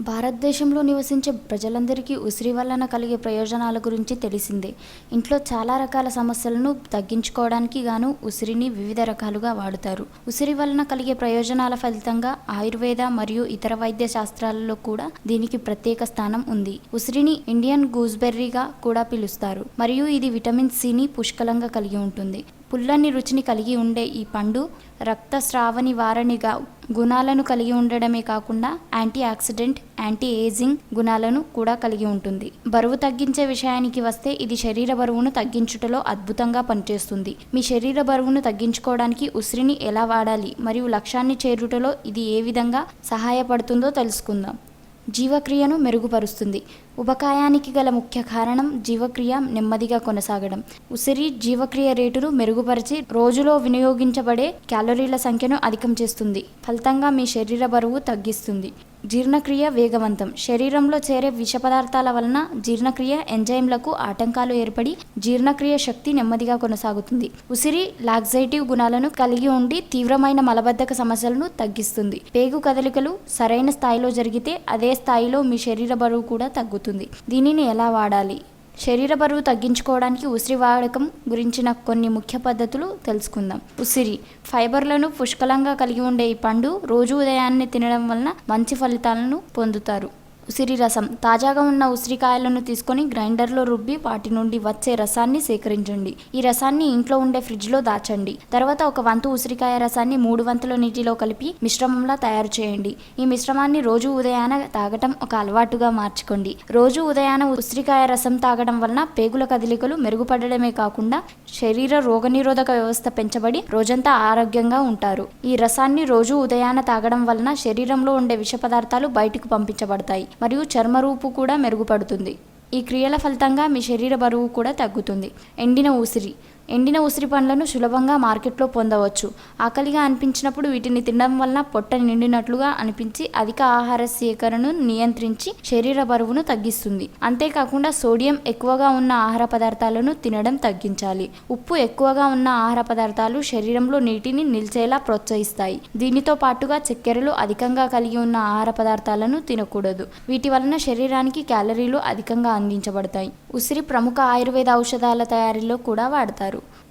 భారతదేశంలో నివసించే ప్రజలందరికీ ఉసిరి వలన కలిగే ప్రయోజనాల గురించి తెలిసిందే. ఇంట్లో చాలా రకాల సమస్యలను తగ్గించుకోవడానికి గాను ఉసిరిని వివిధ రకాలుగా వాడుతారు. ఉసిరి వలన కలిగే ప్రయోజనాల ఫలితంగా ఆయుర్వేద మరియు ఇతర వైద్య శాస్త్రాలలో కూడా దీనికి ప్రత్యేక స్థానం ఉంది. ఉసిరిని ఇండియన్ గూస్బెర్రీగా కూడా పిలుస్తారు. మరియు ఇది విటమిన్ సిని పుష్కలంగా కలిగి ఉంటుంది. పుల్లని రుచిని కలిగి ఉండే ఈ పండు రక్తస్రావ నివారణిగా గుణాలను కలిగి ఉండడమే కాకుండా యాంటీ ఆక్సిడెంట్ యాంటీ ఏజింగ్ గుణాలను కూడా కలిగి ఉంటుంది. బరువు తగ్గించే విషయానికి వస్తే ఇది శరీర బరువును తగ్గించుటలో అద్భుతంగా పనిచేస్తుంది. మీ శరీర బరువును తగ్గించుకోవడానికి ఉసిరిని ఎలా వాడాలి మరియు లక్ష్యాన్ని చేరుటలో ఇది ఏ విధంగా సహాయపడుతుందో తెలుసుకుందాం. జీవక్రియను మెరుగుపరుస్తుంది. ఉబకాయానికి గల ముఖ్య కారణం జీవక్రియ నెమ్మదిగా కొనసాగడం. ఉసిరి జీవక్రియ రేటును మెరుగుపరిచి రోజులో వినియోగించబడే క్యాలరీల సంఖ్యను అధికం చేస్తుంది. ఫలితంగా మీ శరీర బరువు తగ్గిస్తుంది. జీర్ణక్రియ వేగవంతం. శరీరంలో చేరే విష పదార్థాల వలన జీర్ణక్రియ ఎంజైమ్లకు ఆటంకాలు ఏర్పడి జీర్ణక్రియ శక్తి నెమ్మదిగా కొనసాగుతుంది. ఉసిరి లాక్సైటివ్ గుణాలను కలిగి ఉండి తీవ్రమైన మలబద్ధక సమస్యలను తగ్గిస్తుంది. పేగు కదలికలు సరైన స్థాయిలో జరిగితే అదే స్థాయిలో మీ శరీర బరువు కూడా తగ్గుతుంది. దీనిని ఎలా వాడాలి? శరీర బరువు తగ్గించుకోవడానికి ఉసిరి వాడకం గురించిన కొన్ని ముఖ్య పద్ధతులు తెలుసుకుందాం. ఉసిరి ఫైబర్లను పుష్కలంగా కలిగి ఉండే ఈ పండు రోజు ఉదయాన్నే తినడం వలన మంచి ఫలితాలను పొందుతారు. ఉసిరి రసం. తాజాగా ఉన్న ఉసిరికాయలను తీసుకొని గ్రైండర్లో రుబ్బి వాటి నుండి వచ్చే రసాన్ని సేకరించండి. ఈ రసాన్ని ఇంట్లో ఉండే ఫ్రిడ్జ్లో దాచండి. తర్వాత ఒక వంతు ఉసిరికాయ రసాన్ని మూడు వంతుల నీటిలో కలిపి మిశ్రమంలా తయారు చేయండి. ఈ మిశ్రమాన్ని రోజు ఉదయాన తాగటం ఒక అలవాటుగా మార్చుకోండి. రోజు ఉదయాన ఉసిరికాయ రసం తాగడం వలన పేగుల కదలికలు మెరుగుపడడమే కాకుండా శరీర రోగనిరోధక వ్యవస్థ పెంచబడి రోజంతా ఆరోగ్యంగా ఉంటారు. ఈ రసాన్ని రోజు ఉదయాన తాగడం వలన శరీరంలో ఉండే విష పదార్థాలు బయటకు పంపించబడతాయి. మరియు చర్మరూపు కూడా మెరుగుపడుతుంది. ఈ క్రియల ఫలితంగా మీ శరీర బరువు కూడా తగ్గుతుంది. ఎండిన ఉసిరి ఎండిన ఉసిరి పండ్లను సులభంగా మార్కెట్లో పొందవచ్చు. ఆకలిగా అనిపించినప్పుడు వీటిని తినడం వలన పొట్ట నిండినట్లుగా అనిపించి అధిక ఆహార సేకరణను నియంత్రించి శరీర బరువును తగ్గిస్తుంది. అంతేకాకుండా సోడియం ఎక్కువగా ఉన్న ఆహార పదార్థాలను తినడం తగ్గించాలి. ఉప్పు ఎక్కువగా ఉన్న ఆహార పదార్థాలు శరీరంలో నీటిని నిల్చేలా ప్రోత్సహిస్తాయి. దీనితో పాటుగా చక్కెరలు అధికంగా కలిగి ఉన్న ఆహార పదార్థాలను తినకూడదు. వీటి వలన శరీరానికి క్యాలరీలు అధికంగా అందించబడతాయి. ఉసిరి ప్రముఖ ఆయుర్వేద ఔషధాల తయారీలో కూడా వాడతారు. claro